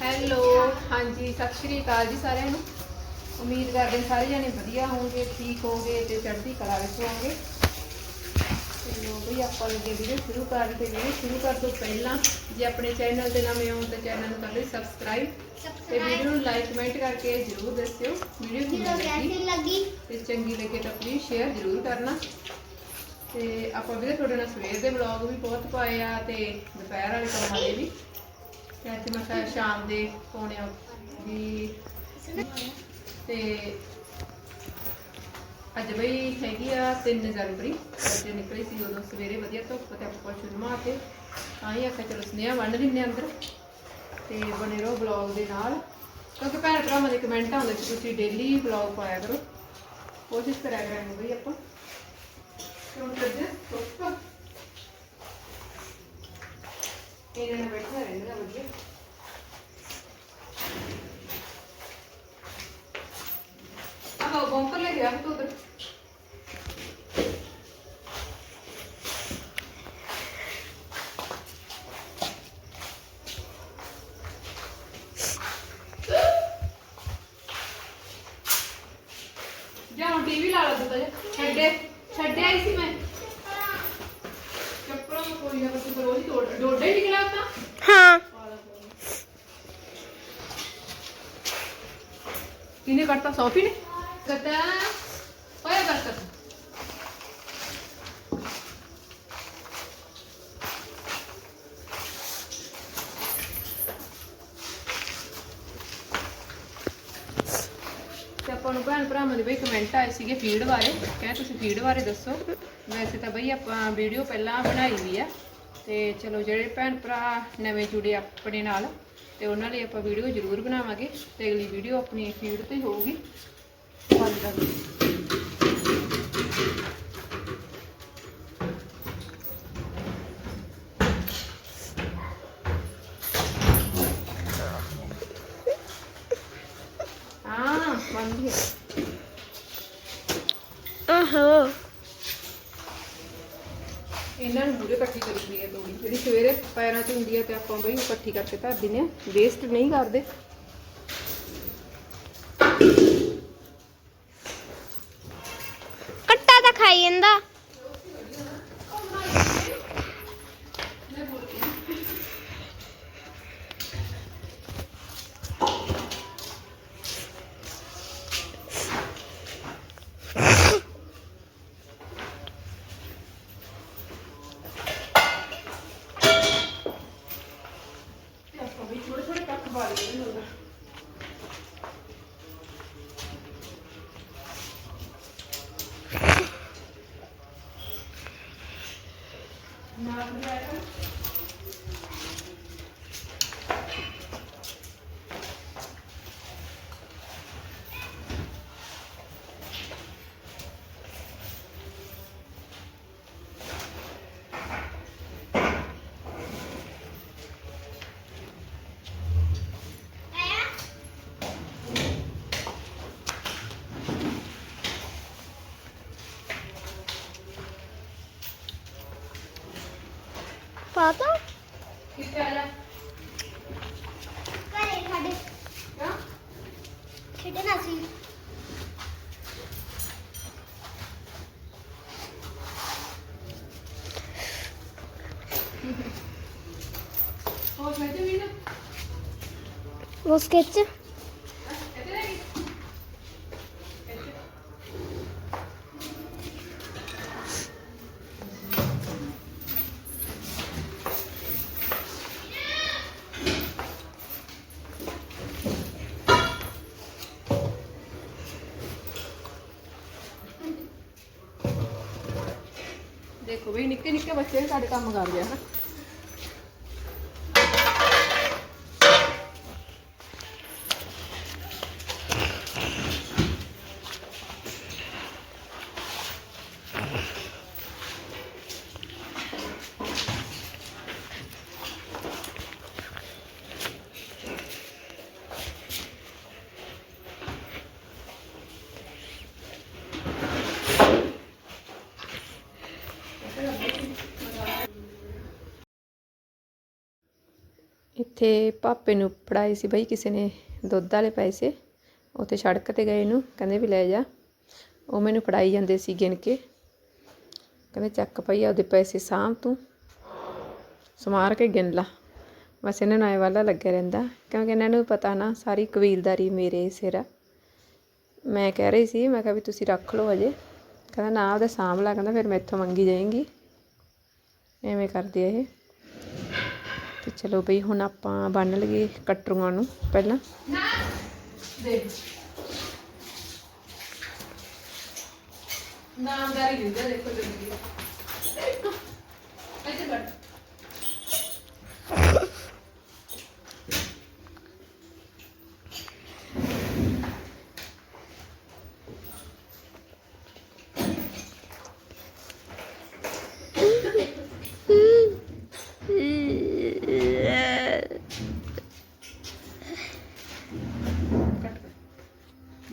Hello ਹਾਂਜੀ ਸਤਿ ਸ਼੍ਰੀ ਅਕਾਲ ਜੀ ਸਾਰਿਆਂ ਨੂੰ। ਉਮੀਦ ਕਰਦੇ ਸਾਰੇ ਜਣੇ ਵਧੀਆ ਹੋਵੋਗੇ ਠੀਕ ਹੋਵੋਗੇ ਤੇ ਚੜ੍ਹਦੀ ਕਲਾ ਵਿੱਚ ਹੋਵੋਗੇ ਤੇ ਲੋ ਬਈ ਆਪਾਂ ਲੱਗੇ ਵੀਡੀਓ ਸ਼ੁਰੂ ਕਰਨ ਤੇ ਵੀਡੀਓ ਸ਼ੁਰੂ ਕਰਨ ਤੋਂ ਪਹਿਲਾਂ ਜੇ ਆਪਣੇ ਚੈਨਲ ਤੇ ਨਵੇਂ ਹੋ ਤਾਂ ਚੈਨਲ ਨੂੰ ਕਰ ਲਿਓ ਸਬਸਕ੍ਰਾਈਬ ਤੇ ਵੀਡੀਓ ਨੂੰ ਲਾਈਕ ਕਮੈਂਟ ਕਰਕੇ ਜਰੂਰ ਦੱਸਿਓ। ਵੀਡੀਓ ਕਿਵੇਂ ਲੱਗੀ? ਲੱਗੀ। ਤੇ ਚੰਗੀ ਲੱਗੇ ਤਾਂ ਪਲੀਜ਼ ਸ਼ੇਅਰ ਜ਼ਰੂਰ ਕਰਨਾ। ਤੇ ਆਪਾਂ ਵੀ ਤੁਹਾਡੇ ਨਾਲ ਸਵੇਰ ਦੇ ਵਲੌਗ ਵੀ ਬਹੁਤ ਪਾਏ ਆ ਤੇ ਦੁਪਹਿਰ ਵਾਲੇ ਕੰਮਾਂ ਦੇ ਵੀ। ਤੇ ਅੱਜ ਮੈਂ ਕਿਹਾ ਸ਼ਾਮ ਦੇ ਪਾਉਣੇ ਆ ਤੇ ਅੱਜ ਬਈ ਹੈਗੀ ਆ 3 ਜਨਵਰੀ ਅੱਜ ਨਿਕਲੀ ਸੀ ਉਦੋਂ ਸਵੇਰੇ ਵਧੀਆ ਧੁੱਪ ਤੇ ਆਪਾਂ ਸ਼ੁਰੂ ਮਾ ਕੇ ਤਾਂ ਹੀ ਆਖਿਆ ਚਲੋ ਸੁਨੇਹਾ ਵੰਡ ਦਿੰਨੇ ਅੰਦਰ ਤੇ ਬਣੇ ਰਹੋ ਵਲੌਗ ਦੇ ਨਾਲ। ਕਿਉਂਕਿ ਭੈਣ ਭਰਾਵਾਂ ਦੇ ਕਮੈਂਟ ਆਉਂਦੇ ਕਿ ਤੁਸੀਂ ਡੇਲੀ ਵਲੌਗ ਪਾਇਆ ਕਰੋ। ਕੋਸ਼ਿਸ਼ ਕਰਿਆ ਕਰਾਂਗੇ ਬਈ ਆਪਾਂ। ਕਿਉਂ ਕਰਦੇ ਧੁੱਪ। ਇਹਨਾਂ ਨੇ ਬੈਠਾ ਰਹਿੰਦਾ ਵਧੀਆ। ਆਹ ਬੰਪਰ ਲੈ ਗਿਆ ਤੂੰ ਉਧਰ। ਛੱਡਿਆ ਹੀ ਸੀ ਮੈਂ। ਚੱਪਲਾਂ। ਕੋਈ ਨਾ ਬਸ ਰੋਜ਼ ਹੀ ਤੋੜ ਡੋਡਾ ਹਾਂ ਕਿਨੇ ਕਰਤਾ ਸੌਫੀ ਨੇ? ਕਰਤਾ। ਹੋਇਆ ਤੇ। ਆਪਾਂ ਨੂੰ ਭੈਣ ਭਰਾਵਾਂ ਦੇ ਬਈ ਕਮੈਂਟ ਆਏ ਸੀਗੇ ਫੀਡ ਬਾਰੇ। ਕਹਿੰਦੇ ਤੁਸੀਂ ਫੀਡ ਬਾਰੇ ਦੱਸੋ। ਵੈਸੇ ਤਾਂ ਬਈ ਆਪਾਂ ਵੀਡੀਓ ਪਹਿਲਾਂ ਬਣਾਈ ਵੀ ਆ। ਤੇ ਚਲੋ ਜਿਹੜੇ ਭੈਣ ਭਰਾ ਨਵੇਂ ਜੁੜੇ ਆਪਣੇ ਨਾਲ ਤੇ ਉਹਨਾਂ ਲਈ ਆਪਾਂ ਵੀਡੀਓ ਜ਼ਰੂਰ ਬਣਾਵਾਂਗੇ ਤੇ ਅਗਲੀ ਵੀਡੀਓ ਆਪਣੀ ਫੀਡ ਤੇ ਹੋਊਗੀ। ਪੰਜ ਦਾ ਇਹਨਾਂ ਨੂੰ ਪੂਰੇ ਇਕੱਠੀ ਕਰੀ ਸਵੇਰੇ ਪੈਰਾਂ 'ਚ ਹੁੰਦੀ ਆ ਤੇ ਆਪਾਂ ਬਈ ਇਕੱਠੀ ਕਰਕੇ ਧਰ ਦਿੰਦੇ ਆ। ਵੇਸਟ ਨਹੀਂ ਕਰਦੇ। ਥੋੜੇ ਕੱਟ ਪਾ ਲਈਏ ਇਹਨਾਂ ਪਾਤਾ ਕਿੱਥੇ ਆ ਜਾ ਘਰੇ ਸਾਡੇ ਕਿਉਂ ਖੇਡਣਾ ਸੀ ਹੋਰ ਮੈਂ ਤੇ ਵੀ ਨਾ ਉਹ ਸਕੈਚ ਇੱਥੇ ਰਹਿ ਗਈ ਇੱਥੇ ਦੇਖੋ ਵੀ ਨਿੱਕੇ ਨਿੱਕੇ ਬੱਚੇ ਵੀ ਸਾਡੇ ਕੰਮ ਕਰਦੇ ਆ ਹਨਾ ਇੱਥੇ ਪਾਪੇ ਨੂੰ ਫੜਾਏ ਸੀ ਬਈ, ਕਿਸੇ ਨੇ ਦੁੱਧ ਵਾਲੇ ਪੈਸੇ, ਉੱਥੇ ਸੜਕ ਤੇ ਗਏ ਨੂੰ, ਕਹਿੰਦੇ ਵੀ ਲੈ ਜਾ। ਉਹ ਮੈਨੂੰ ਫੜਾਈ ਜਾਂਦੇ ਸੀ ਗਿਣ ਕੇ। ਕਹਿੰਦੇ ਚੱਕ ਪਈ ਆਪਦੇ ਪੈਸੇ ਸਾਂਭ ਤੂੰ। ਸਮਾਰ ਕੇ ਗਿਣ ਲਾ। ਬਸ ਇਹਨਾਂ ਨੂੰ ਐ ਵਾਲਾ ਲੱਗਿਆ ਰਹਿੰਦਾ। ਕਿਉਂਕਿ ਇਹਨਾਂ ਨੂੰ ਪਤਾ ਨਾ, ਸਾਰੀ ਕਬੀਲਦਾਰੀ ਮੇਰੇ ਸਿਰ ਆ। ਮੈਂ ਕਹਿ ਰਹੀ ਸੀ, ਮੈਂ ਕਿਹਾ ਵੀ ਤੁਸੀਂ ਰੱਖ ਲਓ ਅਜੇ ਕਹਿੰਦਾ ਨਾ, ਉਹਦੇ ਸਾਂਭ ਲਾ। ਕਹਿੰਦਾ ਫਿਰ ਮੈਥੋਂ ਮੰਗੀ ਜਾਏਗੀ। ਐਵੇਂ ਕਰਦੇ ਆ ਇਹ। ਚਲੋ ਬਈ ਹੁਣ ਆਪਾਂ ਬੰਨ ਲਈਏ ਕਟਰੂਆਂ ਨੂੰ ਪਹਿਲਾਂ। ਨਾਮਦਾਰੀ ਦਿੰਦਾ ਦੇਖੋ ਜਲਦੀ। ਇੱਥੇ ਬੈਠ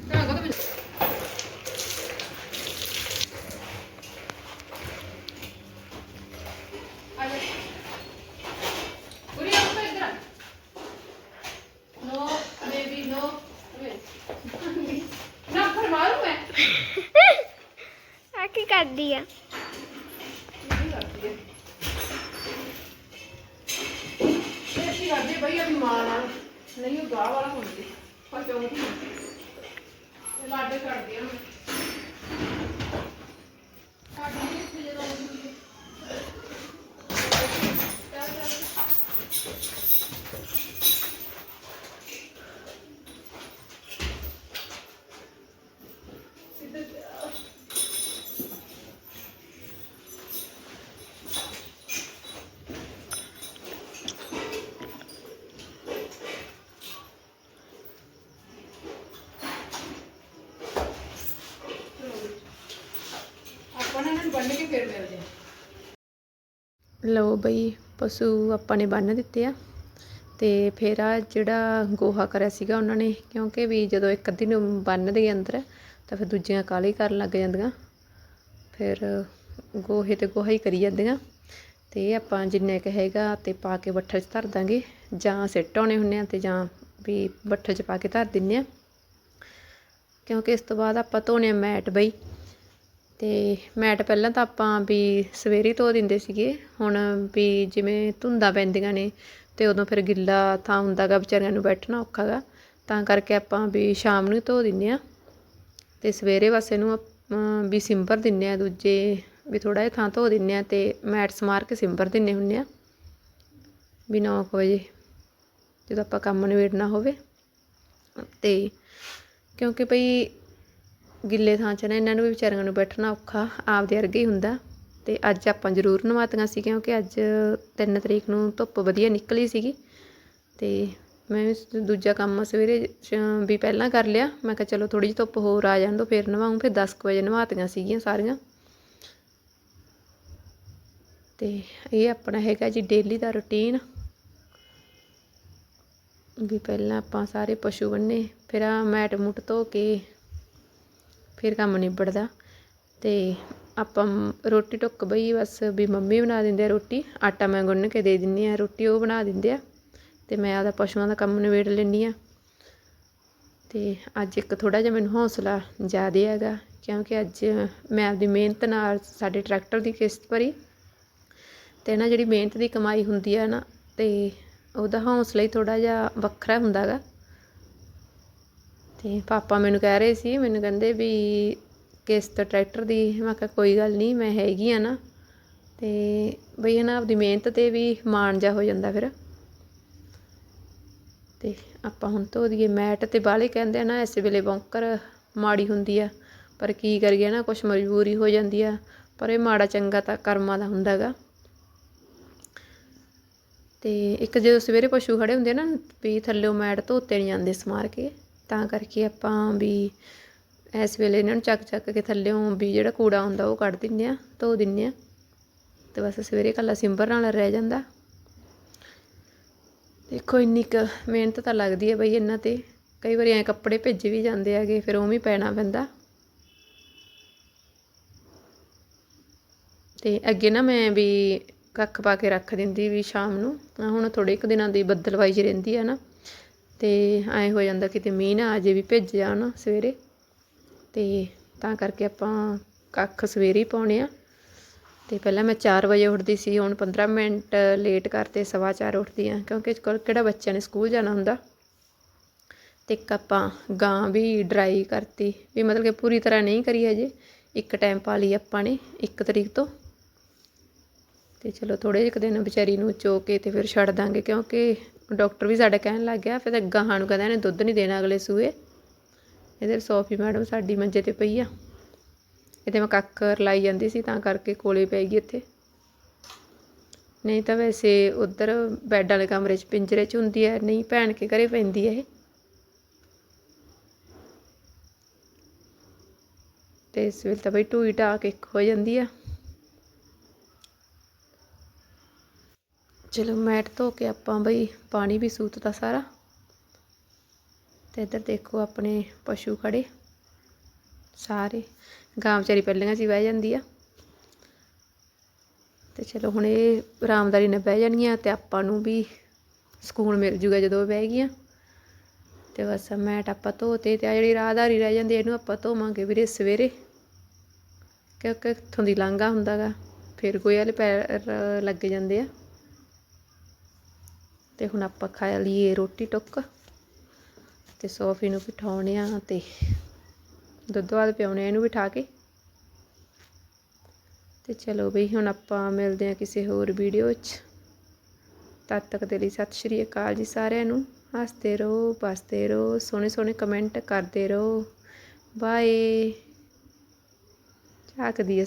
ਨਾ ਕੋ ਤੇ ਆ ਜਾ ਉਰੀ ਆ ਉੱਪਰ ਇਧਰ ਨੋ ਬੇਬੀ ਨੋ ਨਾ ਫਰਮਾਰੂ ਮੈਂ ਆ ਕੀ ਕਰਦੀ ਆ। ਨਹੀਂ ਇਹ ਕੀ ਬਈ ਅਭੀ ਮਾਂ ਨਾਲ। ਨਹੀਂ, ਉਹ ਗਾਹ ਵਾਲਾ ਹੁੰਦੀ। ਪਰ ਚੌਂਕੀ ਲਾਡੇ ਕਰਦੇ ਆ ਹੁਣ ਸਾਡੀ ਵੀ ਇੱਥੇ ਜਦੋਂ ਆਉਂਦੀ ਹੁੰਦੀ ਹੈ। ਚੱਲ ਚੱਲ ਇੱਧਰ ਜਾ। ਆਪਾਂ ਨੇ ਇਹਨਾਂ ਨੂੰ ਬੰਨ ਕੇ ਫੇਰ ਮਿਲਦੇ ਲਓ ਬਈ, ਪਸ਼ੂ ਆਪਾਂ ਨੇ ਬੰਨ ਦਿੱਤੇ ਆ ਤੇ ਫਿਰ ਆ ਜਿਹੜਾ ਗੋਹਾ ਕਰਿਆ ਸੀਗਾ ਉਹਨਾਂ ਨੇ, ਕਿਉਂਕਿ ਵੀ ਜਦੋਂ ਇੱਕ ਅੱਧੀ ਨੂੰ ਬੰਨ ਦੇ ਅੰਦਰ ਤਾਂ ਫਿਰ ਦੂਜੀਆਂ ਕਾਲੀ ਕਰਨ ਲੱਗ ਜਾਂਦੀਆਂ। ਫਿਰ ਗੋਹੇ ਤੇ ਗੋਹਾ ਹੀ ਕਰੀ ਜਾਂਦੀਆਂ ਤੇ ਆਪਾਂ ਜਿੰਨੇ ਕੁ ਹੈਗਾ ਤੇ ਪਾ ਕੇ ਬੱਠਲ 'ਚ ਧਰ ਦਾਂਗੇ, ਜਾਂ ਸਿੱਟ ਆਉਣੇ ਹੁੰਨੇ ਆ ਤੇ ਜਾਂ ਵੀ ਬੱਠਲ 'ਚ ਪਾ ਕੇ ਧਰ ਦਿੰਨੇ ਆ। ਕਿਉਂਕਿ ਇਸ ਤੋਂ ਬਾਅਦ ਆਪਾਂ ਧੋਣੇ ਆ ਮੈਟ ਬਈ। ਅਤੇ ਮੈਟ ਪਹਿਲਾਂ ਤਾਂ ਆਪਾਂ ਵੀ ਸਵੇਰੇ ਧੋ ਦਿੰਦੇ ਸੀਗੇ। ਹੁਣ ਵੀ ਜਿਵੇਂ ਧੁੰਦਾਂ ਪੈਂਦੀਆਂ ਨੇ ਅਤੇ ਉਦੋਂ ਫਿਰ ਗਿੱਲਾ ਥਾਂ ਹੁੰਦਾ ਗਾ ਵਿਚਾਰਿਆਂ ਨੂੰ ਬੈਠਣਾ ਔਖਾ ਗਾ ਤਾਂ ਕਰਕੇ ਆਪਾਂ ਵੀ ਸ਼ਾਮ ਨੂੰ ਹੀ ਧੋ ਦਿੰਦੇ ਹਾਂ। ਅਤੇ ਸਵੇਰੇ ਬਸ ਇਹਨੂੰ ਆਪਾਂ ਵੀ ਸਿੰਬਰ ਦਿੰਦੇ ਹਾਂ, ਦੂਜੇ ਵੀ ਥੋੜ੍ਹਾ ਜਿਹਾ ਥਾਂ ਧੋ ਦਿੰਦੇ ਹਾਂ ਅਤੇ ਮੈਟ ਸਮਾਰ ਕੇ ਸਿੰਬਰ ਦਿੰਦੇ ਹੁੰਦੇ ਹਾਂ। ਵੀ ਨੌ ਕੁ ਵਜੇ ਜਦੋਂ ਆਪਾਂ ਕੰਮ ਨਿਬੇੜਨਾ ਹੋਵੇ। ਅਤੇ ਕਿਉਂਕਿ ਭਈ ਗਿੱਲੇ ਥਾਂ 'ਚ ਨਾ ਇਹਨਾਂ ਨੂੰ ਵੀ ਵਿਚਾਰਿਆਂ ਨੂੰ ਬੈਠਣਾ ਔਖਾ, ਆਪਦੇ ਵਰਗੇ ਹੀ ਹੁੰਦਾ। ਅਤੇ ਅੱਜ ਆਪਾਂ ਜ਼ਰੂਰ ਨਵਾਤੀਆਂ ਸੀ ਕਿਉਂਕਿ ਅੱਜ ਤਿੰਨ ਤਰੀਕ ਨੂੰ ਧੁੱਪ ਵਧੀਆ ਨਿਕਲੀ ਸੀਗੀ। ਅਤੇ ਮੈਂ ਵੀ ਦੂਜਾ ਕੰਮ ਸਵੇਰੇ ਵੀ ਪਹਿਲਾਂ ਕਰ ਲਿਆ। ਮੈਂ ਕਿਹਾ ਚਲੋ ਥੋੜੀ ਜਿਹੀ ਧੁੱਪ ਹੋਰ ਆ ਜਾਣ ਦੋ, ਫਿਰ ਨਵਾਉਂ ਫਿਰ 10 ਕੁ ਵਜੇ ਨਵਾਤੀਆਂ ਸੀਗੀਆਂ ਸਾਰੀਆਂ। ਤੇ ਇਹ ਆਪਣਾ ਹੈਗਾ ਜੀ ਡੇਲੀ ਦਾ ਰੁਟੀਨ। ਵੀ ਪਹਿਲਾਂ ਆਪਾਂ ਸਾਰੇ ਪਸ਼ੂ ਬੰਨੇ, ਫਿਰ ਆ ਮੈਟ ਮੁੱਟ ਧੋ ਕੇ ਫਿਰ ਕੰਮ ਨਿਬੜਦਾ ਅਤੇ ਆਪਾਂ ਰੋਟੀ ਟੁੱਕ ਬਈ, ਬਸ ਵੀ ਮੰਮੀ ਬਣਾ ਦਿੰਦੇ ਆ ਰੋਟੀ, ਆਟਾ ਮੈਂ ਗੁੰਨ ਕੇ ਦੇ ਦਿੰਦੀ ਹਾਂ ਰੋਟੀ ਉਹ ਬਣਾ ਦਿੰਦੇ ਆ ਅਤੇ ਮੈਂ ਆਪਦਾ ਪਸ਼ੂਆਂ ਦਾ ਕੰਮ ਨਿਬੇੜ ਲੈਂਦੀ ਹਾਂ ਅਤੇ ਅੱਜ ਇੱਕ ਥੋੜ੍ਹਾ ਜਿਹਾ ਮੈਨੂੰ ਹੌਸਲਾ ਜ਼ਿਆਦਾ ਹੈਗਾ, ਕਿਉਂਕਿ ਅੱਜ ਮੈਂ ਆਪਦੀ ਮਿਹਨਤ ਨਾਲ ਸਾਡੇ ਟਰੈਕਟਰ ਦੀ ਕਿਸ਼ਤ ਭਰੀ ਅਤੇ ਨਾ ਜਿਹੜੀ ਮਿਹਨਤ ਦੀ ਕਮਾਈ ਹੁੰਦੀ ਆ ਨਾ ਅਤੇ ਉਹਦਾ ਹੌਸਲਾ ਹੀ ਥੋੜ੍ਹਾ ਜਿਹਾ ਵੱਖਰਾ ਹੁੰਦਾ ਗਾ। ਤੇ ਪਾਪਾ ਮੈਨੂੰ ਕਹਿ ਰਹੇ ਸੀ, ਮੈਨੂੰ ਕਹਿੰਦੇ ਵੀ ਕਿਸ਼ਤ ਟਰੈਕਟਰ ਦੀ, ਮੈਂ ਕਿਹਾ ਕੋਈ ਗੱਲ ਨਹੀਂ, ਮੈਂ ਹੈਗੀ ਆ ਨਾ। ਤੇ ਬਈ ਨਾ ਆਪਦੀ ਮਿਹਨਤ ਤੇ ਵੀ ਮਾਣ ਜਾ ਹੋ ਜਾਂਦਾ ਫਿਰ। ਤੇ ਆਪਾਂ ਹੁਣ ਧੋ ਦਈਏ ਮੈਟ ਤੇ ਬਾਹਲੇ ਕਹਿੰਦੇ ਆ ਨਾ, ਇਸ ਵੇਲੇ ਬੌਂਕਰ ਮਾੜੀ ਹੁੰਦੀ ਆ, ਪਰ ਕੀ ਕਰੀਏ ਨਾ, ਕੁਛ ਮਜਬੂਰੀ ਹੋ ਜਾਂਦੀ ਆ, ਪਰ ਇਹ ਮਾੜਾ ਚੰਗਾ ਤਾਂ ਕਰਮਾਂ ਦਾ ਹੁੰਦਾ ਗਾ। ਤੇ ਇੱਕ ਜਦੋਂ ਸਵੇਰੇ ਪਸ਼ੂ ਖੜੇ ਹੁੰਦੇ ਆ ਨਾ, ਵੀ ਥੱਲੇੋਂ ਮੈਟ ਧੋਤੇ ਨਹੀਂ ਜਾਂਦੇ ਸਮਾਰ ਕੇ ਤਾਂ ਕਰਕੇ ਆਪਾਂ ਵੀ ਇਸ ਵੇਲੇ ਇਹਨਾਂ ਨੂੰ ਚੱਕ ਚੱਕ ਕੇ ਥੱਲੇੋਂ ਵੀ ਜਿਹੜਾ ਕੂੜਾ ਹੁੰਦਾ ਉਹ ਕੱਢ ਦਿੰਦੇ ਆ ਧੋ ਦਿੰਦੇ ਆ ਤੇ ਬਸ ਸਵੇਰੇ ਕੱਲਾ ਸਿੰਬਰ ਨਾਲ ਰਹਿ ਜਾਂਦਾ। ਦੇਖੋ ਇੰਨੀ ਕੁ ਮਿਹਨਤ ਤਾਂ ਲੱਗਦੀ ਹੈ ਬਈ ਇਹਨਾਂ ਤੇ, ਕਈ ਵਾਰੀ ਐ ਕੱਪੜੇ ਭਿੱਜ ਵੀ ਜਾਂਦੇ ਹੈਗੇ, ਫਿਰ ਉਵੇਂ ਹੀ ਪੈਣਾ ਪੈਂਦਾ। ਤੇ ਅੱਗੇ ਨਾ ਮੈਂ ਵੀ ਕੱਖ ਪਾ ਕੇ ਰੱਖ ਦਿੰਦੀ ਵੀ ਸ਼ਾਮ ਨੂੰ ਆਹ ਹੁਣ ਥੋੜੇ ਕੁ ਦਿਨਾਂ ਦੀ ਬੱਦਲਵਾਈ ਜਿਹੀ ਰਹਿੰਦੀ ਹੈ ਨਾ। ਤੇ ਐਂ ਹੋ ਜਾਂਦਾ ਕਿਤੇ ਮੀਂਹ ਨਾ ਆ ਜੇ ਵੀ ਭਿੱਜ ਜਾਣ ਸਵੇਰੇ। ਤੇ ਤਾਂ ਕਰਕੇ ਆਪਾਂ ਕੱਖ ਸਵੇਰੇ ਹੀ ਪਾਉਣੇ ਆ। ਤੇ ਪਹਿਲਾਂ ਮੈਂ 4 ਵਜੇ ਉੱਠਦੀ ਸੀ, ਹੁਣ 15 ਮਿੰਟ ਲੇਟ ਕਰਤੇ, ਸਵਾ ਚਾਰ ਉੱਠਦੀ ਆ, ਕਿਉਂਕਿ ਕੋਲ ਕਿਹੜਾ ਬੱਚਿਆਂ ਨੇ ਸਕੂਲ ਜਾਣਾ ਹੁੰਦਾ। ਤੇ ਇੱਕ ਆਪਾਂ ਗਾਂ ਵੀ ਡਰਾਈ ਕਰਤੀ, ਵੀ ਮਤਲਬ ਕਿ ਪੂਰੀ ਤਰ੍ਹਾਂ ਨਹੀਂ ਕਰੀ ਹਜੇ। ਇੱਕ ਟਾਈਮ ਪਾ ਲਈ ਆਪਾਂ ਨੇ, ਇੱਕ ਤਰੀਕ ਤੋਂ। ਤੇ ਚਲੋ ਥੋੜੇ ਜਿਹੇ ਕੁ ਦਿਨ ਵਿਚਾਰੀ ਨੂੰ ਚੋ ਕੇ ਤੇ ਫਿਰ ਛੱਡ ਦਾਂਗੇ, ਕਿਉਂਕਿ ਡਾਕਟਰ ਵੀ ਸਾਡਾ ਕਹਿਣ ਲੱਗ ਗਿਆ, ਫਿਰ ਤਾਂ ਗਾਹਾਂ ਨੂੰ ਕਹਿੰਦਾ ਇਹਨੇ ਦੁੱਧ ਨਹੀਂ ਦੇਣਾ ਅਗਲੇ ਸੂਏ। ਇਹਦੇ ਸੋਫੀ ਮੈਡਮ ਸਾਡੀ ਮੰਜੇ ਤੇ ਪਈ ਆ। ਇਹਦੇ ਮੈਂ ਕੱਖ ਲਾਈ ਜਾਂਦੀ ਸੀ, ਤਾਂ ਕਰਕੇ ਕੋਲੇ ਪੈ ਗਈ ਇੱਥੇ ਨਹੀਂ ਤਾਂ ਵੈਸੇ ਉਧਰ ਬੈੱਡ ਵਾਲੇ ਕਮਰੇ 'ਚ ਪਿੰਜਰੇ 'ਚ ਹੁੰਦੀ ਹੈ, ਨਹੀਂ ਭੈਣ ਕੇ ਘਰੇ ਪੈਂਦੀ ਹੈ ਇਹ। ਤੇ ਇਸ ਵੇਲੇ ਤਾਂ ਬਈ ਟੂਈ ਟਾਕ ਇੱਕ ਹੋ ਜਾਂਦੀ ਆ। ਚਲੋ ਮੈਟ ਧੋ ਕੇ ਆਪਾਂ ਬਈ ਪਾਣੀ ਵੀ ਸੂਤਤਾ ਸਾਰਾ। ਤੇ ਇੱਧਰ ਦੇਖੋ ਆਪਣੇ ਪਸ਼ੂ ਖੜੇ। ਸਾਰੇ। ਗਾਂ ਵਿਚਾਰੀ ਪਹਿਲੀਆਂ 'ਚ ਹੀ ਬਹਿ ਜਾਂਦੀ ਆ। ਤੇ ਚਲੋ ਹੁਣ ਇਹ ਆਰਾਮਦਾਰੀ ਨਾਲ ਬਹਿ ਜਾਣਗੀਆਂ ਤੇ ਆਪਾਂ ਨੂੰ ਵੀ ਸਕੂਨ ਮਿਲ ਜੂਗਾ ਜਦੋਂ ਬਹਿ ਗਈਆਂ। ਤੇ ਬਸ ਮੈਟ ਆਪਾਂ ਧੋਤੇ ਤੇ ਆ ਜਿਹੜੀ ਰਾਹਦਾਰੀ ਰਹਿ ਜਾਂਦੀ ਇਹਨੂੰ ਆਪਾਂ ਧੋਵਾਂਗੇ ਵੀਰੇ ਸਵੇਰੇ। ਕਿਉਂਕਿ ਇੱਥੋਂ ਦੀ ਲਾਂਘਾ ਹੁੰਦਾਗਾ। ਫਿਰ ਕੋਈ ਵਾਲੇ ਪੈਰ ਲੱਗ ਜਾਂਦੇ ਆ। ਤੇ ਹੁਣ ਆਪਾਂ ਖਾ ਲਈਏ ਰੋਟੀ ਟੁੱਕ ਤੇ ਸੋਫੀ ਨੂੰ ਬਿਠਾਉਣੇ ਆ ਤੇ ਦੁੱਧ ਵਾਲ ਪਿਆਉਣੇ ਆ, ਇਹਨੂੰ ਬਿਠਾ ਕੇ। ਤੇ ਚਲੋ ਬਈ, ਹੁਣ ਆਪਾਂ ਮਿਲਦੇ ਆ ਕਿਸੇ ਹੋਰ ਵੀਡੀਓ 'ਚ। ਤਦ ਤੱਕ ਦੇ ਲਈ ਸਤਿ ਸ਼੍ਰੀ ਅਕਾਲ ਜੀ ਸਾਰਿਆਂ ਨੂੰ। ਹੱਸਦੇ ਰਹੋ, ਬਸਦੇ ਰਹੋ, ਸੋਹਣੇ ਸੋਹਣੇ ਕਮੈਂਟ ਕਰਦੇ ਰਹੋ। ਬਾਏ। ਝਾਕਦੀ ਹੈ